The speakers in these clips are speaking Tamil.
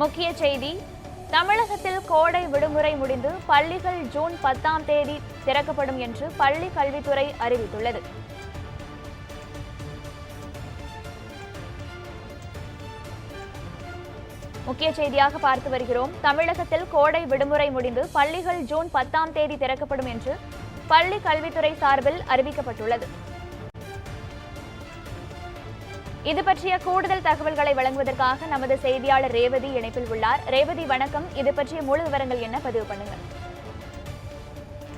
முக்கிய செய்தி. தமிழகத்தில் கோடை விடுமுறை முடிந்து பள்ளிகள் ஜூன் பத்தாம் தேதி திறக்கப்படும் என்று பள்ளி கல்வித்துறை அறிவித்துள்ளது. முக்கிய செய்தியாக பார்த்து வருகிறோம். தமிழகத்தில் கோடை விடுமுறை முடிந்து பள்ளிகள் ஜூன் பத்தாம் தேதி திறக்கப்படும் என்று பள்ளி கல்வித்துறை சார்பில் அறிவிக்கப்பட்டுள்ளது. இது பற்றிய கூடுதல் தகவல்களை வழங்குவதற்காக நமது செய்தியாளர் ரேவதி இணைப்பில் உள்ளார். ரேவதி வணக்கம். இது பற்றிய முழு விவரங்கள் என்ன? பதிவு பண்ணுங்க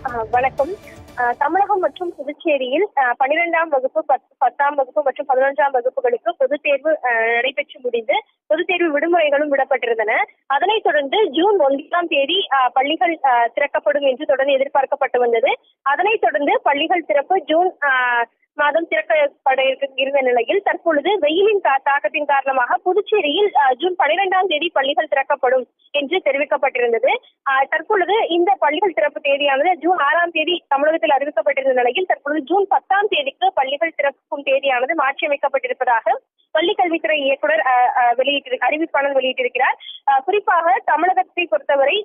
ஆஹ் வணக்கம். ஆஹ் தமிழகம் மற்றும் புதுச்சேரியில் பனிரெண்டாம் வகுப்பு பத்- பத்தாம் வகுப்பு மற்றும் பதினொன்றாம் வகுப்புகளுக்கு பொதுத் தேர்வு நடைபெற்று முடிந்து பொதுத் தேர்வு விடுமுறைகளும் விடப்பட்டிருந்தன. அதனைத் தொடர்ந்து ஜூன் ஒன்றாம் தேதி ஆஹ் பள்ளிகள் திறக்கப்படும் என்று தொடர்ந்து எதிர்பார்க்கப்பட்டு வந்தது. அதனைத் தொடர்ந்து பள்ளிகள் திறப்பு ஜூன் மாதம் திறக்கப்பட இருந்த நிலையில் தற்பொழுது வெயிலின் தாக்கத்தின் காரணமாக புதுச்சேரியில் ஜூன் பனிரெண்டாம் தேதி பள்ளிகள் திறக்கப்படும் என்று தெரிவிக்கப்பட்டிருந்தது. ஆஹ் தற்பொழுது இந்த பள்ளிகள் திறப்பு தேதியானது ஜூன் ஆறாம் தேதி தமிழகத்தில் அறிவிக்கப்பட்டிருந்த நிலையில் தற்பொழுது ஜூன் பத்தாம் தேதிக்கு பள்ளிகள் திறக்கும் தேதியானது மாற்றியமைக்கப்பட்டிருப்பதாக பள்ளிக்கல்வித்துறை இயக்குனர் வெளியிட்டு அறிவிப்பாளர் வெளியிட்டிருக்கிறார். குறிப்பாக தமிழகத்தை பொறுத்தவரை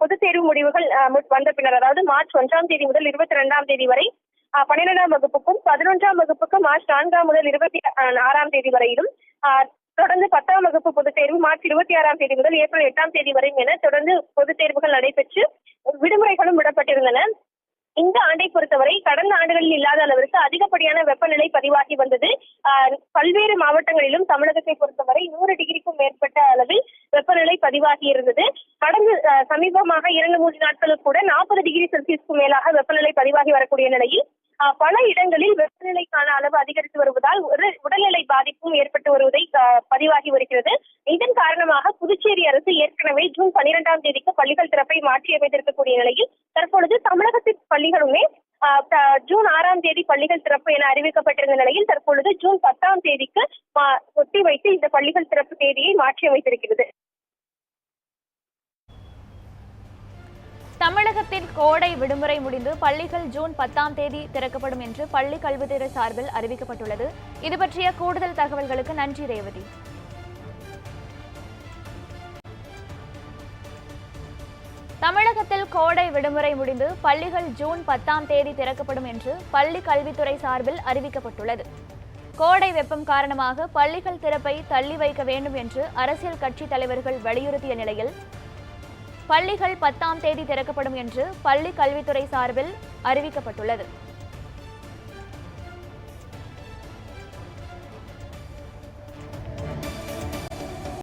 பொதுத் தேர்வு முடிவுகள் வந்த பின்னர் அதாவது மார்ச் ஒன்றாம் தேதி முதல் இருபத்தி ரெண்டாம் தேதி வரை பன்னிரெண்டாம் வகுப்புக்கும் பதினொன்றாம் வகுப்புக்கு மார்ச் நான்காம் முதல் இருபத்தி ஆறாம் தேதி வரையிலும் ஆஹ், தொடர்ந்து பத்தாம் வகுப்பு பொதுத் தேர்வு மார்ச் இருபத்தி ஆறாம் தேதி முதல் ஏப்ரல் எட்டாம் தேதி வரையும் என தொடர்ந்து பொதுத் தேர்வுகள் நடைபெற்று விடுமுறைகளும் விடப்பட்டிருந்தன. இந்த ஆண்டை பொறுத்தவரை கடந்த ஆண்டுகளில் இல்லாத அளவிற்கு அதிகப்படியான வெப்பநிலை பதிவாகி வந்தது. பல்வேறு மாவட்டங்களிலும் தமிழகத்தை பொறுத்தவரை நூறு டிகிரிக்கும் மேற்பட்ட அளவில் வெப்பநிலை பதிவாகி இருந்தது. கடந்த சமீபமாக இரண்டு மூன்று நாட்களுக்கு கூட நாற்பது டிகிரி செல்சியஸ்க்கு மேலாக வெப்பநிலை பதிவாகி வரக்கூடிய நிலையில் ஆஹ் பல இடங்களில் வெப்பநிலைக்கான அளவு அதிகரித்து வருவதால் ஒரு உடல்நிலை பாதிப்பும் ஏற்பட்டு வருவதை பதிவாகி வருகிறது. இதன் காரணமாக புதுச்சேரி அரசு ஏற்கனவே ஜூன் பனிரெண்டாம் தேதிக்கு பள்ளிகள் திறப்பை மாற்றியமைத்திருக்கக்கூடிய நிலையில் தற்பொழுது தமிழகத்தின் பள்ளிகளுமே ஜூன் ஆறாம் தேதி பள்ளிகள் திறப்பு என அறிவிக்கப்பட்டிருந்த நிலையில் தற்பொழுது ஜூன் பத்தாம் தேதிக்கு மா- ஒத்தி வைத்து இந்த பள்ளிகள் திறப்பு தேதியை மாற்றியமைத்திருக்கிறது தமிழகத்தில் கோடை விடுமுறை முடிந்து பள்ளிகள் ஜூன் பத்தாம் தேதி திறக்கப்படும் என்று பள்ளி கல்வித்துறை சார்பில் அறிவிக்கப்பட்டுள்ளது. இது பற்றிய கூடுதல் தகவல்களுக்கு நன்றி ரேவதி. தமிழகத்தில் கோடை விடுமுறை முடிந்து பள்ளிகள் ஜூன் பத்தாம் தேதி திறக்கப்படும் என்று பள்ளி கல்வித்துறை சார்பில் அறிவிக்கப்பட்டுள்ளது. கோடை வெப்பம் காரணமாக பள்ளிகள் திறப்பை தள்ளி வைக்க வேண்டும் என்று அரசியல் கட்சி தலைவர்கள் வலியுறுத்திய நிலையில் பள்ளிகள் பத்தாம் தேதி திறக்கப்படும் என்று பள்ளி கல்வித்துறை சார்பில் அறிவிக்கப்பட்டுள்ளது.